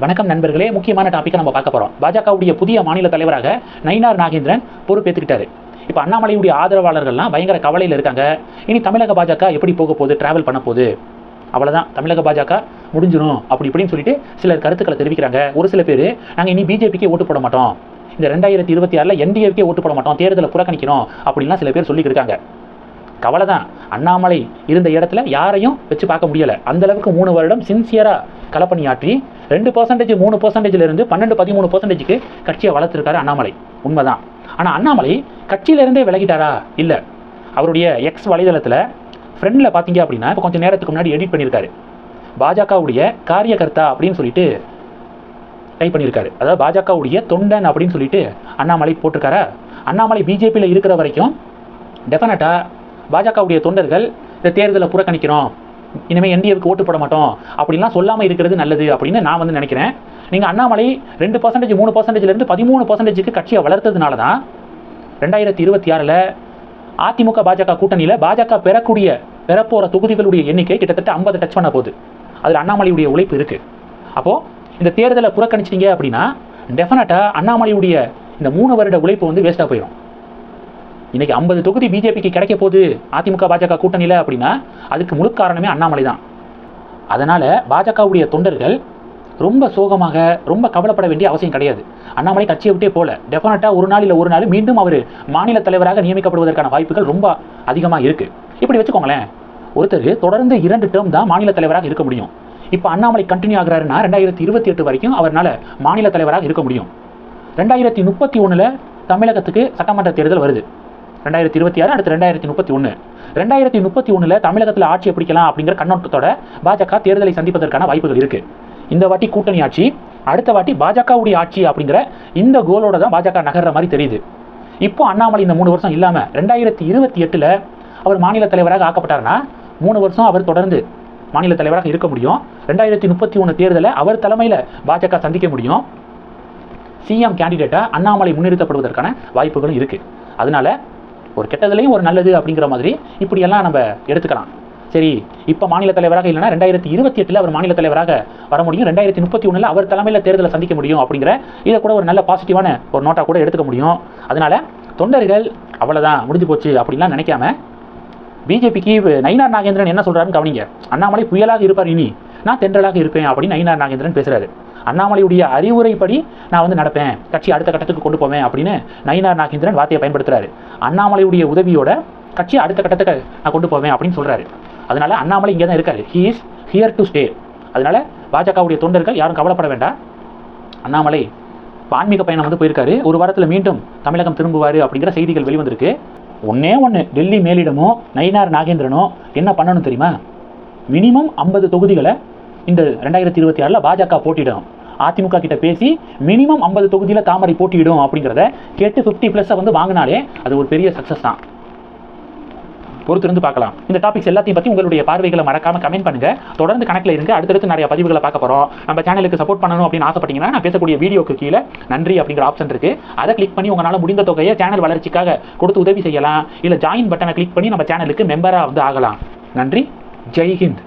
வணக்கம் நண்பர்களே முக்கியமான டாப்பிக்கை நம்ம பார்க்க போகிறோம் பாஜகவுடைய புதிய மாநில தலைவராக நயினார் நாகேந்திரன் பொறுப்பேற்றுக்கிட்டாரு இப்போ அண்ணாமலையுடைய ஆதரவாளர்கள்லாம் பயங்கர கவலையில் இருக்காங்க. இனி தமிழக பாஜக எப்படி போக போகுது டிராவல் பண்ண போகுது? அவ்வளோதான் தமிழக பாஜக முடிஞ்சிடும் அப்படி இப்படின்னு சொல்லிட்டு சிலர் கருத்துக்களை தெரிவிக்கிறாங்க. ஒரு சில பேர் நாங்கள் இனி பிஜேபிக்கு ஓட்டு போட மாட்டோம். இந்த ரெண்டாயிரத்தி இருபத்தி ஆறில் என்டிஏக்கே ஓட்டு போட மாட்டோம். தேர்தலை புறக்கணிக்கணும். அப்படின்லாம் சில பேர் சொல்லியிருக்காங்க கவலை தான் அண்ணாமலை இருந்த இடத்துல யாரையும் வச்சு பார்க்க முடியலை. அந்தளவுக்கு மூணு வருடம் சின்சியராக களப்பணியாற்றி ரெண்டு பர்சன்டேஜ் மூணு பர்சன்டேஜ்லேருந்து பன்னெண்டு பதிமூணு பர்சன்டேஜுக்கு கட்சியை வளர்த்துருக்காரு அண்ணாமலை. உண்மைதான். ஆனால் அண்ணாமலை கட்சியிலேருந்தே விலகிட்டாரா? இல்லை. அவருடைய எக்ஸ் வலைதளத்தில் ஃப்ரெண்டில் பார்த்தீங்க அப்படின்னா இப்போ கொஞ்சம் நேரத்துக்கு முன்னாடி எடிட் பண்ணியிருக்காரு பாஜகவுடைய காரியகர்த்தா அப்படின்னு சொல்லிட்டு டைப் பண்ணியிருக்காரு அதாவது பாஜகவுடைய தொண்டன் அப்படின்னு சொல்லிட்டு அண்ணாமலை போட்டிருக்காரா? அண்ணாமலை பிஜேபியில் இருக்கிற வரைக்கும் டெஃபினட்டாக பாஜகவுடைய தொண்டர்கள் இந்த தேர்தலை புறக்கணிக்கிறோம் இனிமேல் என்டிஏவுக்கு ஓட்டு போட மாட்டோம். அப்படின்லாம் சொல்லாமல் இருக்கிறது நல்லது அப்படின்னு நான் வந்து நினைக்கிறேன். நீங்கள் அண்ணாமலை ரெண்டு பர்சன்டேஜ் மூணு பர்சன்டேஜ்லேருந்து பதிமூணு பர்சன்டேஜுக்கு கட்சியை வளர்த்ததுனால தான் ரெண்டாயிரத்தி இருபத்தி ஆறில் அதிமுக பாஜக கூட்டணியில் பாஜக பெறக்கூடிய பெறப்போகிற தொகுதிகளுடைய எண்ணிக்கை கிட்டத்தட்ட ஐம்பது டச் பண்ண போகுது. அதில் அண்ணாமலையுடைய உழைப்பு இருக்குது அப்போது இந்த தேர்தலை புறக்கணிச்சிட்டிங்க அப்படின்னா டெஃபினட்டாக அண்ணாமலையுடைய இந்த மூணு வருட உழைப்பு வந்து வேஸ்ட்டாக போயிடும் இன்னைக்கு ஐம்பது தொகுதி பிஜேபிக்கு கிடைக்க போகுது. அதிமுக பாஜக கூட்டணியில் அப்படின்னா அதுக்கு முழு காரணமே அண்ணாமலை தான். அதனால் பாஜகவுடைய தொண்டர்கள் ரொம்ப சோகமாக ரொம்ப கவலைப்பட வேண்டிய அவசியம் கிடையாது. அண்ணாமலை கட்சியை விட்டே போல. டெஃபினட்டாக ஒரு நாள் இல்லை ஒரு நாள் மீண்டும் அவர் மாநில தலைவராக நியமிக்கப்படுவதற்கான வாய்ப்புகள் ரொம்ப அதிகமாக இருக்குது இப்படி வச்சுக்கோங்களேன். ஒருத்தர் தொடர்ந்து இரண்டு டேர்ம் தான் மாநில தலைவராக இருக்க முடியும். இப்போ அண்ணாமலை கண்டினியூ ஆகிறாருன்னா ரெண்டாயிரத்தி இருபத்தி எட்டு வரைக்கும் அவரால் மாநில தலைவராக இருக்க முடியும். ரெண்டாயிரத்தி முப்பத்தி ஒன்றில் தமிழகத்துக்கு சட்டமன்ற தேர்தல் வருது. ரெண்டாயிரத்தி இருபத்தி ஆறு அடுத்து ரெண்டாயிரத்தி முப்பத்தி ஒன்று. ரெண்டாயிரத்தி முப்பத்தி ஒன்றில் தமிழகத்தில் ஆட்சியை பிடிக்கலாம் அப்படிங்கிற கண்ணோட்டத்தோட பாஜக தேர்தலை சந்திப்பதற்கான வாய்ப்புகள் இருக்குது இந்த வாட்டி கூட்டணி ஆட்சி அடுத்த வாட்டி பாஜகவுடைய ஆட்சி அப்படிங்கிற இந்த கோலோட தான் பாஜக நகர்ற மாதிரி தெரியுது. இப்போ அண்ணாமலை இந்த மூணு வருஷம் இல்லாமல் ரெண்டாயிரத்தி இருபத்தி எட்டில் அவர் மாநில தலைவராக ஆக்கப்பட்டார்னா மூணு வருஷம் அவர் தொடர்ந்து மாநில தலைவராக இருக்க முடியும். ரெண்டாயிரத்தி முப்பத்தி ஒன்று தேர்தலை அவர் தலைமையில் பாஜக சந்திக்க முடியும். சிஎம் கேண்டிடேட்டாக அண்ணாமலை முன்னிறுத்தப்படுவதற்கான வாய்ப்புகளும் இருக்குது அதனால ஒரு கெட்டதுலையும் ஒரு நல்லது அப்படிங்கிற மாதிரி இப்படியெல்லாம் நம்ம எடுத்துக்கலாம். சரி இப்போ மாநில தலைவராக இல்லைன்னா ரெண்டாயிரத்தி இருபத்தி எட்டில் அவர் மாநில தலைவராக வர முடியும். ரெண்டாயிரத்தி முப்பத்தி ஒன்றில் அவர் தலைமையில் தேர்தலை சந்திக்க முடியும் அப்படிங்கிற இதை கூட ஒரு நல்ல பாசிட்டிவான ஒரு நோட்டாக கூட எடுத்துக்க முடியும். அதனால் தொண்டர்கள் அவ்வளோதான் முடிஞ்சு போச்சு அப்படின்லாம் நினைக்காம பிஜேபிக்கு நயினார் நாகேந்திரன் என்ன சொல்கிறாருன்னு கவனிங்க. அண்ணாமலை புயலாக இருப்பார் இனி. நான் தென்றலாக இருப்பேன் அப்படின்னு நயினார் நாகேந்திரன் பேசுகிறாரு அண்ணாமலையுடைய அறிவுரைப்படி நான் வந்து நடப்பேன். கட்சி அடுத்த கட்டத்துக்கு கொண்டு போவேன் அப்படின்னு நயினார் நாகேந்திரன் வார்த்தையை பயன்படுத்துறாரு. அண்ணாமலையுடைய உதவியோட கட்சி அடுத்த கட்டத்துக்கு நான் கொண்டு போவேன் அப்படின்னு சொல்கிறாரு அதனால அண்ணாமலை இங்கே தான் இருக்காரு. He is here to stay அதனால பாஜகவுடைய தொண்டர்கள் யாரும் கவலைப்பட வேண்டாம். அண்ணாமலை ஆன்மீக பயணம் வந்து போயிருக்காரு. ஒரு வாரத்தில் மீண்டும் தமிழகம் திரும்புவார் அப்படிங்கிற செய்திகள் வெளிவந்திருக்கு. ஒன்னே ஒன்று டெல்லி மேலிடமோ நயினார் நாகேந்திரனோ என்ன பண்ணணும் தெரியுமா? மினிமம் ஐம்பது தொகுதிகளை இந்த ரெண்டாயிரத்தி இருபத்தி ஆறில் பாஜக போட்டியிடும் அதிமுக கிட்ட பேசி மினிமம் ஐம்பது தொகுதியில் தாமரை போட்டியிடும் அப்படிங்கிறத கேட்டு ஃபிஃப்டி ப்ளஸ்ஸை வந்து வாங்கினாலே அது ஒரு பெரிய சக்ஸஸ் தான். பொறுத்திருந்து பார்க்கலாம். இந்த டாபிக்ஸ் எல்லாத்தையும் பற்றி உங்களுடைய பார்வைகளை மறக்காமல் கமெண்ட் பண்ணுங்க. தொடர்ந்து கணக்கில் இருங்க. அடுத்தடுத்து நிறைய பதிவுகளை பார்க்க போகிறோம் நம்ம சேனலுக்கு சப்போர்ட் பண்ணணும் அப்படின்னு ஆசைப்பட்டீங்கன்னா நான் பேசக்கூடிய வீடியோக்கு கீழே நன்றி அப்படிங்கிற ஆப்ஷன் இருக்கு. அதை கிளிக் பண்ணி உங்களால் முடிந்த தொகையை சேனல் வளர்ச்சிக்காக கொடுத்து உதவி செய்யலாம். இல்லை ஜாயின் பட்டனை கிளிக் பண்ணி நம்ம சேனலுக்கு மெம்பராக வந்து ஆகலாம். நன்றி. ஜெய்ஹிந்த்